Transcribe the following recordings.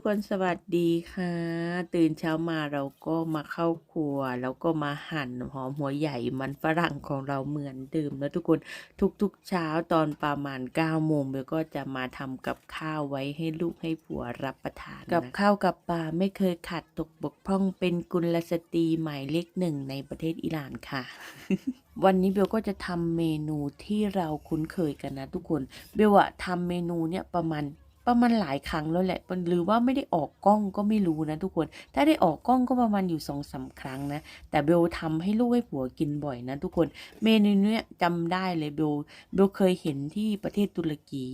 ทุกคนสวัสดีค่ะ ตื่นเช้ามาเราก็มาเข้าครัว แล้วก็มาหั่นหอมหัวใหญ่มันฝรั่งของเราเหมือนเดิมนะทุกคนทุกๆเช้าตอนประมาณ9โมงเบลก็จะมาทำกับข้าวไว้ให้ลูกให้ผัวรับประทานกับข้าวกับปลาไม่เคยขาดตกบกพร่องเป็นกุลสตรีหมายเลขหนึ่งในประเทศอิหร่านค่ะวันนี้เบลก็จะทำเมนูที่เราคุ้นเคยกันนะทุกคน เบลอะทำเมนูเนี่ยประมาณ ประมาณหลายครั้งแล้วแหละหรือว่าไม่ได้ออกกล้องก็ไม่รู้นะทุกคน ถ้าได้ออกกล้องก็ประมาณอยู่สองสาครั้งนะ แต่เบลทำให้ลูกให้ผัวกินบ่อยนะทุกคน เมนูเนี้ยจำได้เลยเบลเบลเคยเห็นที่ประเทศตุรกี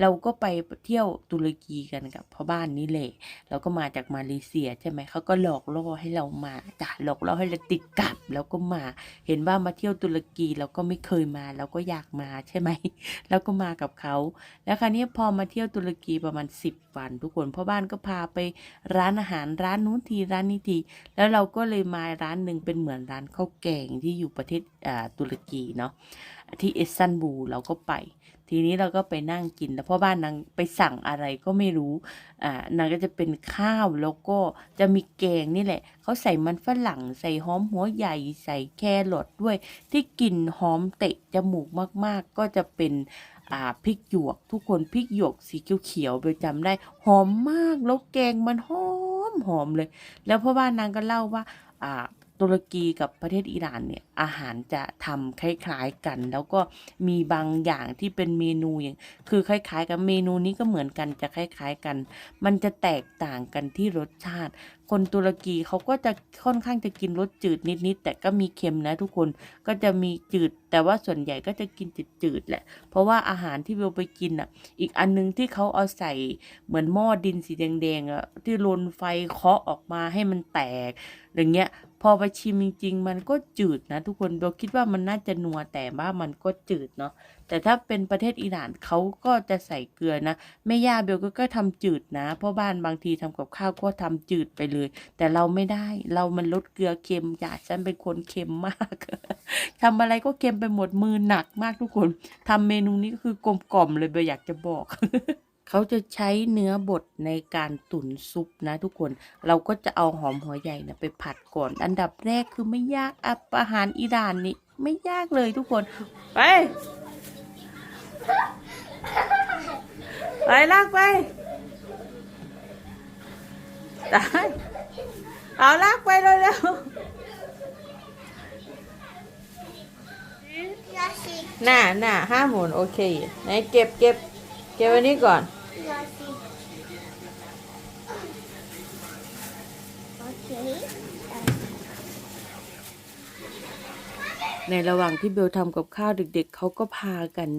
เราก็ไปเที่ยวตุรกีกันกับพ่อบ้านนี่แหละเราก็มาจากมาเลเซียใช่ไหมเขาก็หลอกล่อให้เรามาจ้ะหลอกล่อให้เราติดกลับแล้วก็มา เห็นว่ามาเที่ยวตุรกีเราก็ไม่เคยมาเราก็อยากมาใช่ไหมแล้วก็มากับเขาแล้วคราวนี้พอมาเที่ยวตุรกีประมาณ 10 วันทุกคนพ่อบ้านก็พาไปร้านอาหารร้านนู้นทีร้านนี้ทีแล้วเราก็เลยมาร้านหนึ่งเป็นเหมือนร้านข้าวแกงที่อยู่ประเทศอ่าตุรกีเนาะที่เอสตันบูลเราก็ไป ทีนี้เราก็ไปนั่งกินแล้วพ่อบ้านนางไปสั่งอะไรก็ไม่รู้อ่านางก็จะเป็นข้าวแล้วก็จะมีแกงนี่แหละเขาใส่มันฝรั่งใส่หอมหัวใหญ่ใส่แครอทด้วย ที่กลิ่นหอมเตะจมูกมากๆ ก็จะเป็น อ่าพริกหยวก ทุกคนพริกหยวกสีเขียวๆเบลจำได้ หอมมากแล้วแกงมันหอมหอมเลย แล้วพ่อบ้านนางก็เล่าว่าอ่า ตุรกีกับประเทศอิหร่านเนี่ยอาหารจะทำคล้ายๆกัน แล้วก็มีบางอย่างที่เป็นเมนูอย่างคือคล้าย ๆ กับเมนูนี้ก็เหมือนกันจะคล้าย ๆกัน มันจะแตกต่างกันที่รสชาติ คนตุรกีเขาก็จะค่อนข้างจะกินรสจืดนิดๆแต่ก็มีเค็มนะทุกคนก็จะมีจืด แต่ว่าส่วนใหญ่ก็จะกินจืดๆแหละ เพราะว่าอาหารที่เบลไปกินอะ อีกอันนึงที่เขาเอาใส่เหมือนหม้อดินสีแดงๆอะที่ลนไฟเคาะออกมาให้มันแตกอย่างเงี้ย อไปชิมจริง ๆ มันก็จืดนะทุกคนเบลคิดว่ามันน่าจะนัวแต่ว่ามันก็จืดเนาะแต่ถ้าเป็นประเทศอิหร่านเขาก็จะใส่เกลือนะแม่ย่าเบลก็ก็ทำจืดนะเพราะบ้านบางทีทำกับข้าวก็ทำจืดไปเลย แต่เราไม่ได้เรามันลดเกลือเค็มจ้ะฉันเป็นคนเค็มมากทำอะไรก็เค็มไปหมดมือหนักมากทุกคนทำเมนูนี้ก็คือกลมกล่อมเลยเบลอยากจะบอก เขาจะใช้เนื้อบดในการตุ๋นซุปนะทุกคน เราก็จะเอาหอมหัวใหญ่นะไปผัดก่อน อันดับแรกคือไม่ยากอะอาหารอิหร่านนี่ไม่ยากเลยทุกคน ไป ไปลากไปตายเอาลากไปเร็ว Lassie, ๆหน้าหน้าห้าหมุนโอเค ไหนเก็บเก็บเก็บไว้นี่ก่อน ในระหว่างที่เบลทำกับข้าวเด็กๆ เขาก็พากัน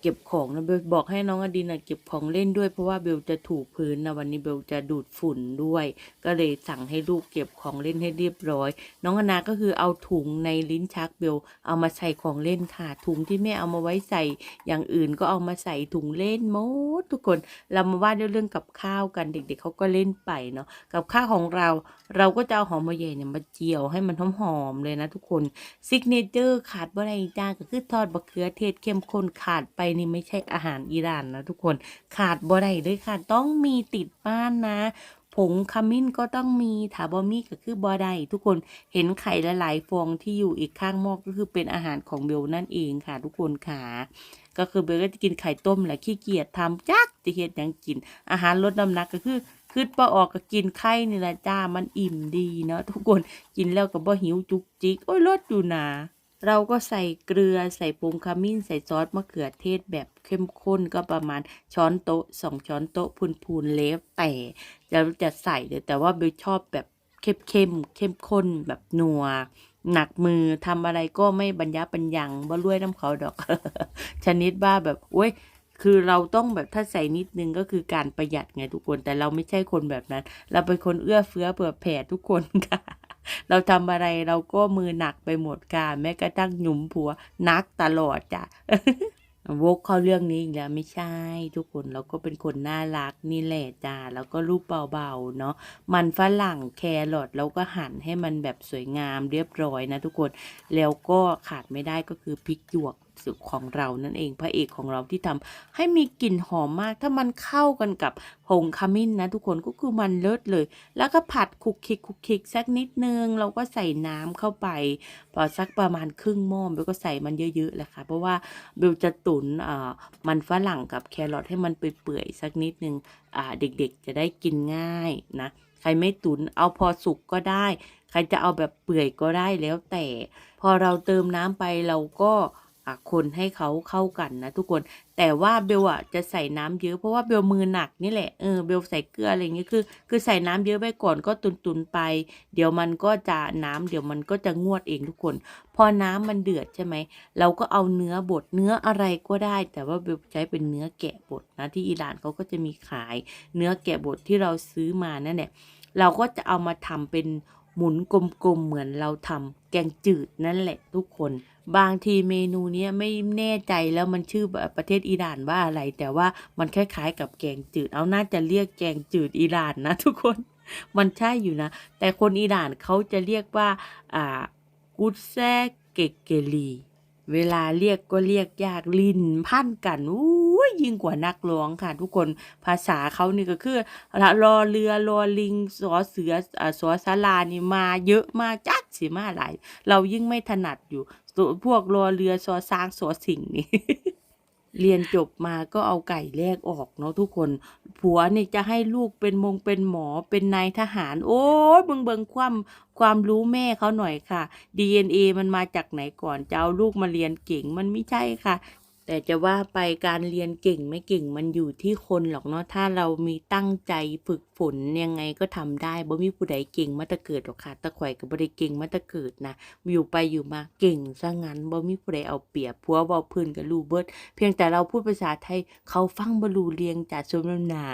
เก็บของนะเบลบอกให้น้องอดินะเก็บของเล่นด้วย เพราะว่าเบลจะถูพื้นนะวันนี้เบลจะดูดฝุ่นด้วย ก็เลยสั่งให้ลูกเก็บของเล่นให้เรียบร้อย น้องอนาก็คือเอาถุงในลิ้นชักเบลเอามาใส่ของเล่นค่ะ ถุงที่แม่เอามาไว้ใส่อย่างอื่นก็เอามาใส่ถุงเล่นหมดทุกคนเรามาว่าเรื่องกับข้าวกันเด็ก ๆเขาก็เล่นไปเนาะกับข้าวของเราเราก็จะเอาหอมมะเยเนี่ยมาเจียวให้มันหอมๆเลยนะทุกคนซิกเนเจอร์ขาดบ่ได้จ้าก็คือทอดบะเขือเทศเข้มข้นขาดไปนี่ไม่ใช่อาหารอิหร่านนะทุกคนขาดบ่ได้เลยค่ะ ต้องมีติดบ้านนะผงขมิ้นก็ต้องมีถาบ่มีก็คือบ่ได้ทุกคนเห็นไข่หลายๆฟองที่อยู่อีกข้างหม้อก็คือเป็นอาหารของเบลนั่นเองค่ะ ทุกคนค่ะก็คือเบลก็จะกินไข่ต้มแหละขี้เกียจทำจักจะเฮ็ดยังกิน อาหารลดน้ำหนักก็คือคืดปออกก็กินไข่นี่แหละจ้ามันอิ่มดีเนาะทุกคนกินแล้วก็บ่หิวจุกจิกโอ้ยลดอยู่นะ เราก็ใส่เกลือใส่ผงขมิ้น ใส่ซอสมะเขือเทศแบบเข้มข้นก็ประมาณช้อนโต๊ะสองช้อนโต๊ะพูนๆเล็บแต่จะจะใส่เลยแต่ว่าเบลชอบแบบเข้มเข้มๆเข้มข้นแบบนัวหนักมือทำอะไรก็ไม่บรรยะบรรยังบ่รวยน้ำเขาดอก ชนิดว่าแบบโอ้ยคือเราต้องแบบถ้าใส่นิดนึงก็คือการประหยัดไงทุกคน แต่เราไม่ใช่คนแบบนั้น เราเป็นคนเอื้อเฟื้อเผื่อแผ่ทุกคนค่ะ เราทำอะไรเราก็มือหนักไปหมดค่ะแม้กระทั่งหยุมผัวนักตลอดจ้ะวกเข้าเรื่องนี้อีกแล้วไม่ใช่ ทุกคนเราก็เป็นคนน่ารักนี่แหละจ้าแล้วก็รูปเบาๆเนาะมันฝรั่งแครอทแล้วก็หั่นให้มันแบบสวยงามเรียบร้อยนะทุกคนแล้วก็ขาดไม่ได้ก็คือพริกหยวก สุดของเรานั่นเองพระเอกของเราที่ทำให้มีกลิ่นหอมมาก ถ้ามันเข้ากันกับผงขมิ้นนะทุกคนก็คือมันเลิศเลย แล้วก็ผัดคลุกคลิกคลุกคลิกสักนิดนึงเราก็ใส่น้ำเข้าไปพอสักประมาณครึ่งหม้อเบลก็ใส่มันเยอะๆแหละค่ะเพราะว่าเบลจะตุ๋นมันฝรั่งกับแครอทให้มันเปื่อยๆสักนิดนึงเด็กๆจะได้กินง่ายนะใครไม่ตุนเอาพอสุกก็ได้ ใครจะเอาแบบเปื่อยก็ได้แล้วแต่ พอเราเติมน้ำไปเราก็ คนให้เขาเข้ากันนะทุกคน แต่ว่าเบลอะจะใส่น้ำเยอะเพราะว่าเบลมือหนักนี่แหละเออเบลใส่เกลืออะไรเงี้ยคือ คือใส่น้ำเยอะไปก่อนก็ตุนๆไป เดี๋ยวมันก็จะน้ำเดี๋ยวมันก็จะงวดเองทุกคน พอน้ำมันเดือดใช่ไหมเราก็เอาเนื้อบดเนื้ออะไรก็ได้ แต่ว่าเบลใช้เป็นเนื้อแกะบดนะที่อิหร่านเขาก็จะมีขาย เนื้อแกะบดที่เราซื้อมานั่นแหละเราก็จะเอามาทำเป็น หมุนกลมๆเหมือนเราทำแกงจืดนั่นแหละทุกคน บางทีเมนูเนี้ยไม่แน่ใจแล้วมันชื่อประเทศอิหร่านว่าอะไร แต่ว่ามันคล้ายๆ กับแกงจืด เอาน่าจะเรียกแกงจืดอิหร่านนะทุกคน มันใช่อยู่นะ แต่คนอิหร่านเขาจะเรียกว่าอ่ากุดแซเกเกลี เวลาเรียกก็เรียกยากลินพันกันอู้ยิ่งกว่านักร้องค่ะ ทุกคนภาษาเขานี่ก็คือรอเรือรอลิงสอเสืออ่าสอสารานี่มาเยอะมากจักสิมาหลายเรายิ่งไม่ถนัดอยู่ส่วพวกรอเรือสอสร้างสอสิงนี่ เรียนจบมาก็เอาไก่แลกออกเนาะทุกคน ผัวนี่จะให้ลูกเป็นมงเป็นหมอเป็นนายทหาร โอ้ยเบิงเบิงความความรู้แม่เขาหน่อยค่ะ DNA มันมาจากไหนก่อนจะเอาลูกมาเรียนเก่งมันไม่ใช่ค่ะ แต่จะว่าไปการเรียนเก่งไม่เก่งมันอยู่ที่คนหรอกเนาะถ้าเรามีตั้งใจฝึกฝนยังไงก็ทำได้บ่มีผู้ใดเก่งมาตะเกิดหรอกค่ะตะข่อยกับบ่ได้เก่งมาตะเกิดนะอยู่ไปอยู่มาเก่งซะงั้นบ่มีผู้ใดเอาเปรียบผัวเว้าพื้นกับลูเบิดเพียงแต่เราพูดภาษาไทยเขาฟังบ่รู้เรียงจากสมน้ำหนา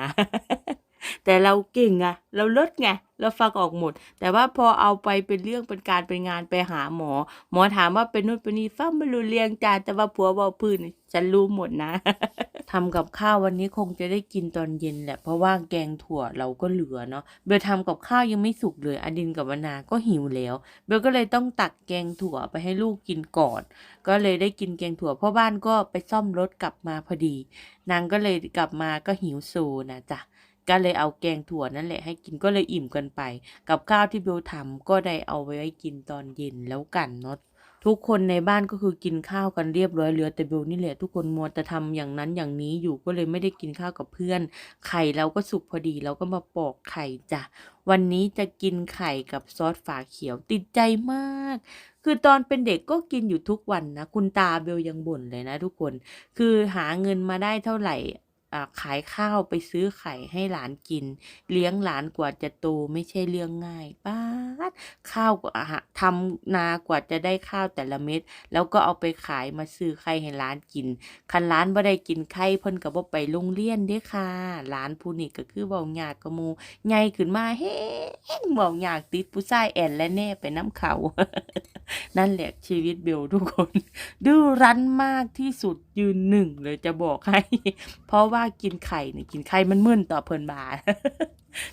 แต่เราเก่งอะเราเลิศไงเราฟังออกหมด แต่ว่าพอเอาไปเป็นเรื่องเป็นการเป็นงานไปหาหมอ หมอถามว่าเป็นนู่นเป็นนี่ฟังบ่รู้เรียงจ้าแต่ว่าผัวเว้าพื้นฉันรู้หมดนะทำกับข้าววันนี้คงจะได้กินตอนเย็นแหละเพราะว่าแกงถั่วเราก็เหลือเนาะเบลทำกับข้าวยังไม่สุกเลย อดินกับวนาก็หิวแล้ว เบลก็เลยต้องตักแกงถั่วไปให้ลูกกินก่อน ก็เลยได้กินแกงถั่วพ่อบ้านก็ไปซ่อมรถกลับมาพอดี นางก็เลยกลับมาก็หิวโซนะจ๊ะ ก็เลยเอาแกงถั่วนั่นแหละให้กินก็เลยอิ่มกันไป กับข้าวที่เบลทำก็ได้เอาไว้กินตอนเย็นแล้วกันเนาะทุกคนในบ้านก็คือกินข้าวกันเรียบร้อยเหลือแต่เบลนี่แหละทุกคนมัวแต่ทำอย่างนั้นอย่างนี้อยู่ก็เลยไม่ได้กินข้าวกับเพื่อน ไข่เราก็สุกพอดีเราก็มาปอกไข่จ้ะวันนี้จะกินไข่กับซอสฝาเขียวติดใจมาก คือตอนเป็นเด็กก็กินอยู่ทุกวันนะ คุณตาเบลยังบ่นเลยนะทุกคน คือหาเงินมาได้เท่าไหร่ ขายข้าวไปซื้อไข่ให้หลานกิน เลี้ยงหลานกว่าจะโตไม่ใช่เรื่องง่ายป้าดข้าวกว่าหาทำนากว่าจะได้ข้าวแต่ละเม็ด แล้วก็เอาไปขายมาซื้อไข่ให้หลานกิน คันหลานบ่ได้กินไข่เพิ่นก็บ่ไปโรงเรียนเด้ค่ะหลานผู้นี้ก็คือเว้ายากกะมู่ใหญ่ขึ้นมาแฮงเว้ายากติดผู้ชายแอนและแน่ไปน้ำเขานั่นแหละชีวิตเบลทุกคนดื้อรั้นมากที่สุดยืนหนึ่งเลยจะบอกให้ เพราะว่ากินไข่เนี่ยกินไข่มันมึนต่อเพลินบา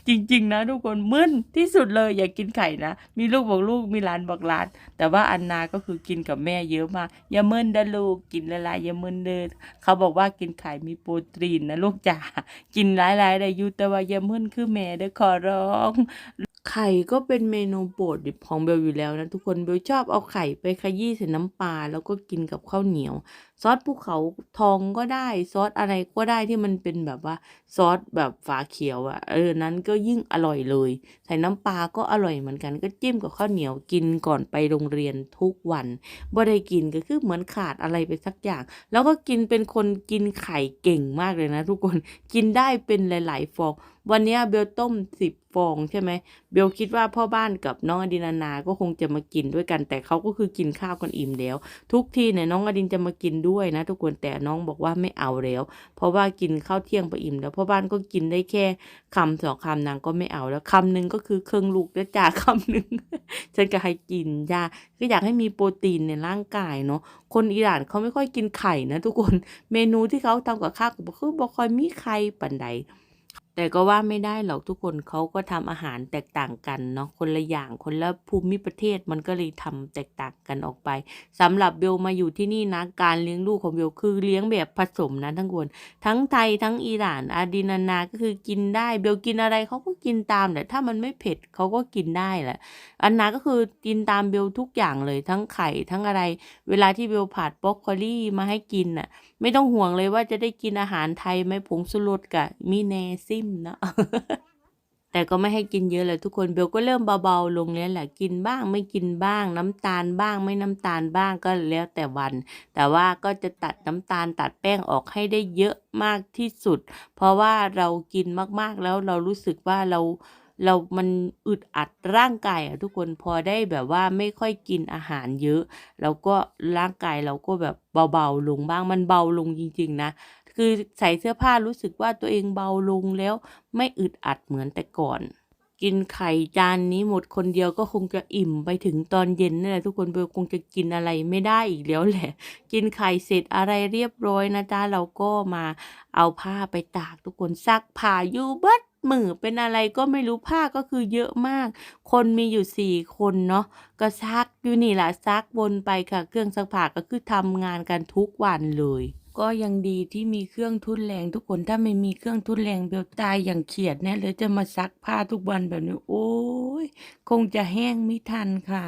จริง ๆ นะทุกคนมึนที่สุดเลยอย่ากินไข่นะ มีลูกบอกลูกมีหลานบอกหลาน แต่ว่าอันนาก็คือกินกับแม่เยอะมากอย่ามึนนะลูกกินละลายอย่ามึนเด้อเขาบอกว่ากินไข่มีโปรตีนนะลูกจ๋ากินหลายๆได้อยู่แต่ว่าอย่ามึนคือแม่เด้อขอร้องไข่ก็เป็นเมนูโปรดของเบลอยู่แล้วนะทุกคนเบลชอบเอาไข่ไปขยี้ใส่น้ำปลาแล้วก็กินกับข้าวเหนียว ซอสภูเขาทองก็ได้ซอสอะไรก็ได้ที่มันเป็นแบบว่าซอสแบบฝาเขียวอะ่ะเออนั้นก็ยิ่งอร่อยเลย ใส่น้ำปลาก็อร่อยเหมือนกันก็จิ้มกับข้าวเหนียวกินก่อนไปโรงเรียนทุกวันบ่ได้กินก็คือเหมือนขาดอะไรไปสักอย่าง แล้วก็กินเป็นคนกินไข่เก่งมากเลยนะ ทุกคนกินได้เป็นหลาย ๆ ฟองวันนี้เบลต้มสิบฟองใช่ไหมเบลคิดว่าพ่อบ้านกับน้องอดินานา ก็คงจะมากินด้วยกัน แต่เขาก็คือกินข้าวกันอิ่มแล้ว ทุกทีเนี่ยน้องอดินจะมากินด้วย้วยนะทุกคนแต่น้องบอกว่าไม่เอาแล้ว เพราะว่ากินข้าวเที่ยงไปอิ่มแล้วพ่อบ้านก็กินได้แค่คำสองคำนางก็ไม่เอาแล้วคำหนึ่งก็คือเครื่องลูกแล้วจ่าคำหนึ่งฉันก็ให้กินจ้าก็อยากให้มีโปรตีนในร่างกายเนาะคนอิหร่านเขาไม่ค่อยกินไข่นะทุกคนเมนูที่เขาทำกับข้าวก็คือบ่ค่อยมีไข่ปันใด แต่ก็ว่าไม่ได้หรอกทุกคนเขาก็ทำอาหารแตกต่างกันเนาะคนละอย่างคนละภูมิประเทศมันก็เลยทำแตกต่างกันออกไปสำหรับเบลมาอยู่ที่นี่นะการเลี้ยงลูกของเบลคือเลี้ยงแบบผสมนะทั้งคนทั้งไทยทั้งอิหร่านอาดินานาก็คือกินได้เบลกินอะไรเขาก็กินตามแต่ถ้ามันไม่เผ็ดเขาก็กินได้แหละอันนาก็คือกินตามเบลทุกอย่างเลยทั้งไข่ทั้งอะไร เวลาที่เบลผัดบรอกโคลี่มาให้กินน่ะไม่ต้องห่วงเลยว่าจะได้กินอาหารไทยไหมผงสุรสกับมีแนซิมนะ แต่ก็ไม่ให้กินเยอะเลยทุกคนเบลก็เริ่มเบาๆลงแล้วแหละกินบ้างไม่กินบ้าง น้ำตาลบ้างไม่น้ำตาลบ้างก็แล้วแต่วัน แต่ว่าก็จะตัดน้ำตาลตัดแป้งออกให้ได้เยอะมากที่สุด เพราะว่าเรากินมากๆแล้วเรารู้สึกว่าเราเรา มันอึดอัดร่างกายอะทุกคน พอได้แบบว่าไม่ค่อยกินอาหารเยอะ แล้วก็ร่างกายเราก็แบบเบาๆลงบ้าง มันเบาลงจริง ๆ นะ คือใส่เสื้อผ้ารู้สึกว่าตัวเองเบาลงแล้วไม่อึดอัดเหมือนแต่ก่อน กินไข่จานนี้หมดคนเดียวก็คงจะอิ่มไปถึงตอนเย็นนั่นแหละทุกคนเบลคงจะกินอะไรไม่ได้อีกแล้วแหละ กินไข่เสร็จอะไรเรียบร้อยนะจ๊ะเราก็มาเอาผ้าไปตากทุกคนซักผ้าอยู่เบิดมือเป็นอะไรก็ไม่รู้ผ้าก็คือเยอะมาก คนมีอยู่สี่คนเนาะก็ซักอยู่นี่แหละซักวนไปค่ะ เครื่องซักผ้าก็คือทำงานกันทุกวันเลย ก็ยังดีที่มีเครื่องทุนแรงทุกคนถ้าไม่มีเครื่องทุนแรงเบลตายอย่างเขียดแน่เลยจะมาซักผ้าทุกวันแบบนี้ โอ้ยคงจะแห้งไม่ทันค่ะ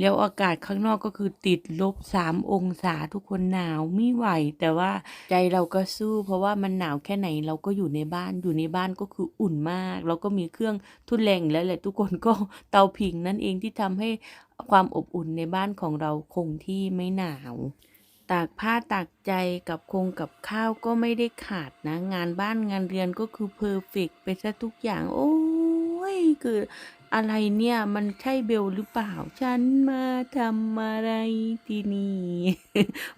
แล้วอากาศข้างนอกก็คือติดลบสามองศาทุกคนหนาวไม่ไหว แต่ว่าใจเราก็สู้ เพราะว่ามันหนาวแค่ไหนเราก็อยู่ในบ้านอยู่ในบ้านก็คืออุ่นมากแล้วก็มีเครื่องทุนแรงแล้วแหละทุกคนก็เตาผิงนั่นเองที่ทำให้ความอบอุ่นในบ้านของเราคงที่ไม่หนาว ตากผ้าตากใจกับคงกับข้าวก็ไม่ได้ขาดนะ งานบ้านงานเรือนก็คือเพอร์เฟกไปซะทุกอย่าง โอ้ยคืออะไรเนี่ยมันใช่เบลหรือเปล่า ฉันมาทำอะไรที่นี่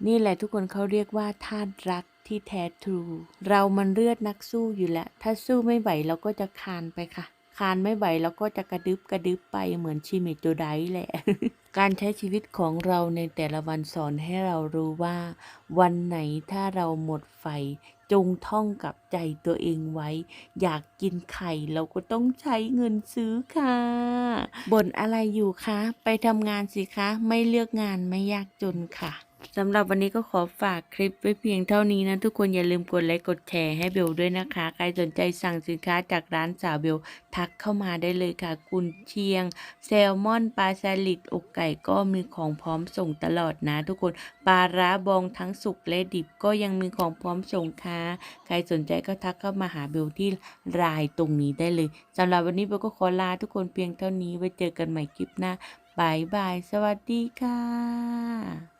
นี่แหละทุกคนเขาเรียกว่าธาตุรักที่แท้ทรู เรามันเลือดนักสู้อยู่แล้ว ถ้าสู้ไม่ไหวเราก็จะคานไปค่ะ คานไม่ไหวเราก็จะกระดึบกระดึบไปเหมือนชิเมโจไดแหละ การใช้ชีวิตของเราในแต่ละวันสอนให้เรารู้ว่า วันไหนถ้าเราหมดไฟ จงท่องกับใจตัวเองไว้ อยากกินไข่เราก็ต้องใช้เงินซื้อค่ะบ่นอะไรอยู่คะ ไปทำงานสิคะ ไม่เลือกงานไม่ยากจนค่ะ สำหรับวันนี้ก็ขอฝากคลิปไว้เพียงเท่านี้นะ ทุกคนอย่าลืมกดไลค์กดแชร์ให้เบลด้วยนะคะ ใครสนใจสั่งสินค้าจากร้านสาวเบลทักเข้ามาได้เลยค่ะ กุนเชียง แซลมอนปลาสลิดอกไก่ก็มีของพร้อมส่งตลอดนะ ทุกคนปลาร้าบองทั้งสุกและดิบก็ยังมีของพร้อมส่งค่ะใครสนใจก็ทักเข้ามาหาเบลที่รายตรงนี้ได้เลยสำหรับวันนี้เบลก็ขอลาทุกคนเพียงเท่านี้ไว้เจอกันใหม่คลิปหน้าบายบายสวัสดีค่ะ